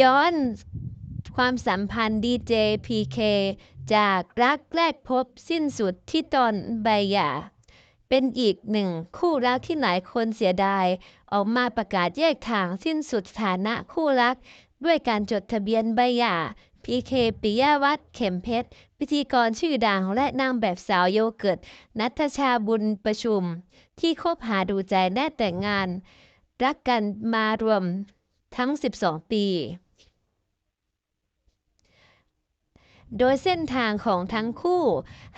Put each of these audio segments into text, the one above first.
ย้อนความสัมพันธ์ดีเจพีเคจากรักแรกพบสิ้นสุดที่ตอนใบหย่าเป็นอีกหนึ่งคู่รักที่หลายคนเสียดาย ออกมาประกาศแยกทางสิ้นสุดสถานะคู่รัก ด้วยการจดทะเบียนใบหย่าพีเคปิยวัฒน์เข็มเพชร พิธีกรชื่อดังและนางแบบสาวโยเกิร์ตนัทชาบุญประชุม ที่คบหาดูใจและแต่งงาน รักกันมารวม ทั้ง 12 ปี โดยเส้นทางของทั้งคู่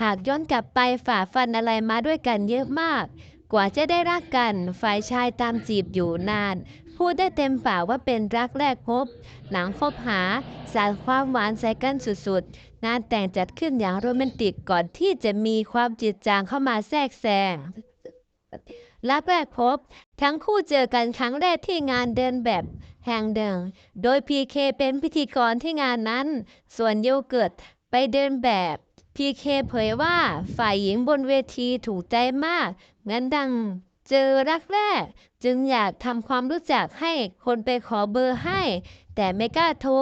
หากย้อนกลับไปฝ่าฟันอะไรมาด้วยกันเยอะมาก กว่าจะได้รักกัน ฝ่ายชายตามจีบอยู่นาน พูดได้เต็มปากว่าเป็นรักแรกพบ หลังคบหา สารความหวานใส่กันสุดๆ งานแต่งจัดขึ้นอย่างโรแมนติกก่อนที่จะมีความจืดจางเข้ามาแทรกแซง รักแรกพบ ทั้งคู่เจอกันครั้งแรกที่งานเดินแบบแห่งหนึ่งโดยพีเคเป็นพิธีกรที่งานนั้น ส่วนโยเกิร์ตไปเดินแบบพีเคเผยว่าฝ่ายหญิงบนเวทีถูกใจมากงั้นดังเจอรักแรก จึงอยากทำความรู้จักให้คนไปขอเบอร์ให้ แต่ไม่กล้าโทร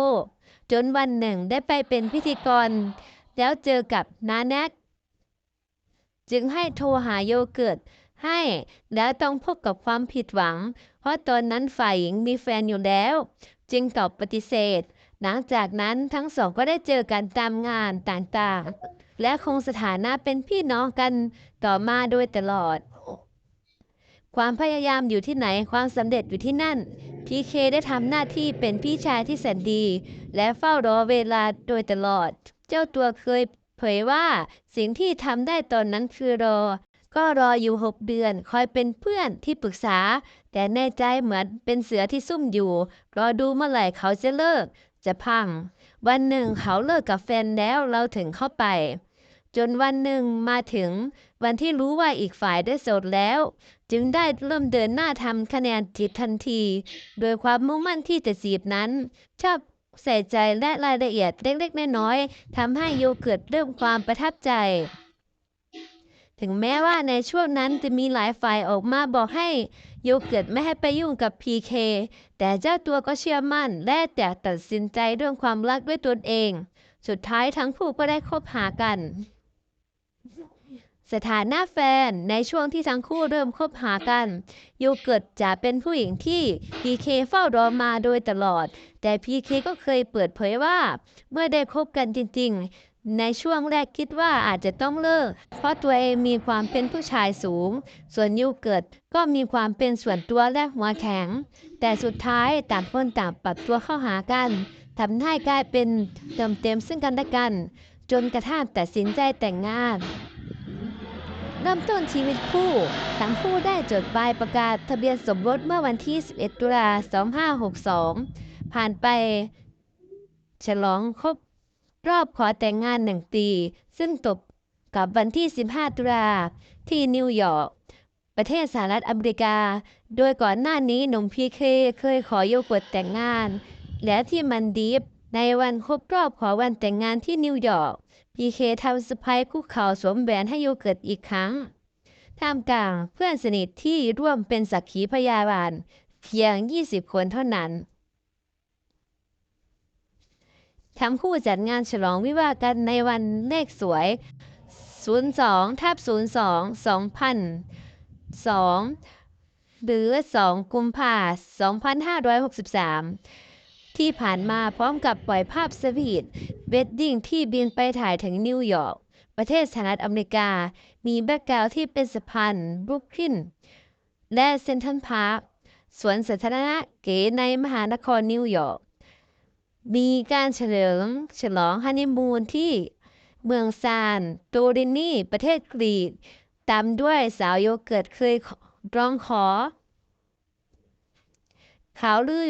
จนวันหนึ่งได้ไปเป็นพิธีกร แล้วเจอกับนาแนกจึงให้โทรหาโยเกิร์ต ให้แล้วต้องพบกับความผิดหวัง เพราะตอนนั้นฝ่ายหญิงมีแฟนอยู่แล้ว จึงตอบปฏิเสธ หลังจากนั้นทั้งสองก็ได้เจอกันตามงานต่างๆ และคงสถานะเป็นพี่น้องกันต่อมาโดยตลอด ความพยายามอยู่ที่ไหนความสำเร็จอยู่ที่นั่นพีเคได้ทำหน้าที่เป็นพี่ชายที่แสนดี และเฝ้ารอเวลาโดยตลอด เจ้าตัวเคยเผยว่าสิ่งที่ทำได้ตอนนั้นคือรอ ก็รออยู่หกเดือน คอยเป็นเพื่อนที่ปรึกษา แต่ในใจเหมือนเป็นเสือที่ซุ่มอยู่ รอดูเมื่อไหร่เขาจะเลิก จะพัง วันหนึ่งเขาเลิกกับแฟนแล้วเราถึงเข้าไป จนวันหนึ่งมาถึง วันที่รู้ว่าอีกฝ่ายได้โสดแล้ว จึงได้เริ่มเดินหน้าทำคะแนนจิตทันที โดยความมุ่งมั่นที่จะจีบนั้น ชอบใส่ใจและรายละเอียดเล็กๆน้อยๆทำให้โยเกิร์ตเริ่มความประทับใจ ถึงแม้ว่าในช่วงนั้นจะมีหลายฝ่ายออกมาบอกให้โยเกิร์ตไม่ให้ไปยุ่งกับพีเคแต่เจ้าตัวก็เชื่อมั่น และแต่ตัดสินใจเรื่องความรักด้วยตนเอง สุดท้ายทั้งคู่ก็ได้คบหากัน สถานะแฟนในช่วงที่ทั้งคู่เริ่มคบหากัน โยเกิร์ตจะเป็นผู้หญิงที่พีเคเฝ้ารอมาโดยตลอด แต่พีเคก็เคยเปิดเผยว่า เมื่อได้คบกันจริงๆ ในช่วงแรกคิดว่าอาจจะต้องเลิก เพราะตัวเองมีความเป็นผู้ชายสูง ส่วนโยเกิร์ตก็มีความเป็นส่วนตัวและหัวแข็ง แต่สุดท้ายต่างคนต่างปรับตัวเข้าหากันทำให้กลายเป็นเติมเต็มซึ่งกันและกัน จนกระทั่งตัดสินใจแต่งงาน เริ่มต้นชีวิตคู่ ทั้งคู่ได้จดใบประกาศทะเบียนสมรสเมื่อวันที่ 11 ตุลา 2562 ผ่านไป ฉลองครบ รอบขอแต่งงานหนึ่งปี ซึ่งตกกับวันที่ 15 ตุลาที่นิวยอร์กประเทศสหรัฐอเมริกา โดยก่อนหน้านี้หนุ่มพีเคเคยขอโยเกิร์ตแต่งงาน และที่มันดีฟในวันครบรอบขอวันแต่งงานที่นิวยอร์กพีเคทำสไปคุกเข่าสวมแหวนให้โยเกิร์ตอีกครั้ง ท่ามกลางเพื่อนสนิทที่ร่วมเป็นสักขีพยานเพียง 20 คนเท่านั้น ทั้งคู่จัดงานฉลองวิวากันในวันเลขสวย 02ทับ02 2002 หรือ 2 กุมภาพันธ์2563ที่ผ่านมาพร้อมกับปล่อยภาพสวีทเวดดิ้งที่บินไปถ่ายถึงนิวยอร์กประเทศสหรัฐอเมริกา มีแบ็กกราวที่เป็นสะพานบรุกลินและเซนทรัลพาร์คสวนสาธารณะเก๋ในมหานครนิวยอร์ก มีการเฉลิมฉลองฮันนีมูนที่เมืองซานโตรินีประเทศกรีกตามด้วยสาวโยเกิร์ตเคยร้องขอ ข่าวลือ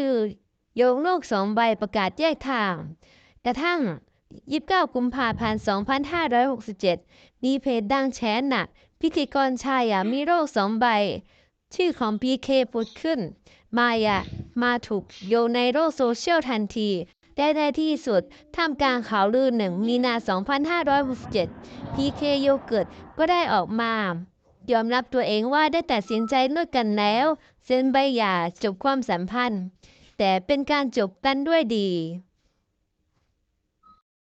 โยงโลกสองใบประกาศแยกทาง กระทั่ง 29 กุมภาพันธ์ 2567 มีเพจดังแฉหนัก พิธีกรชายอยากมีโรคสองใบ ชื่อของพีเคพุดขึ้น มายามาถูกโยในโลกโซเชียลทันที ได้ในที่สุดท่ามกลางข่าวลือหนึ่งมีนา 2567 พีเคโยเกิร์ตก็ได้ออกมายอมรับตัวเองว่าได้ตัดสินใจเลิกกันแล้ว เซ็นใบหย่าจบความสัมพันธ์แแต่เป็นการจบกันด้วยดี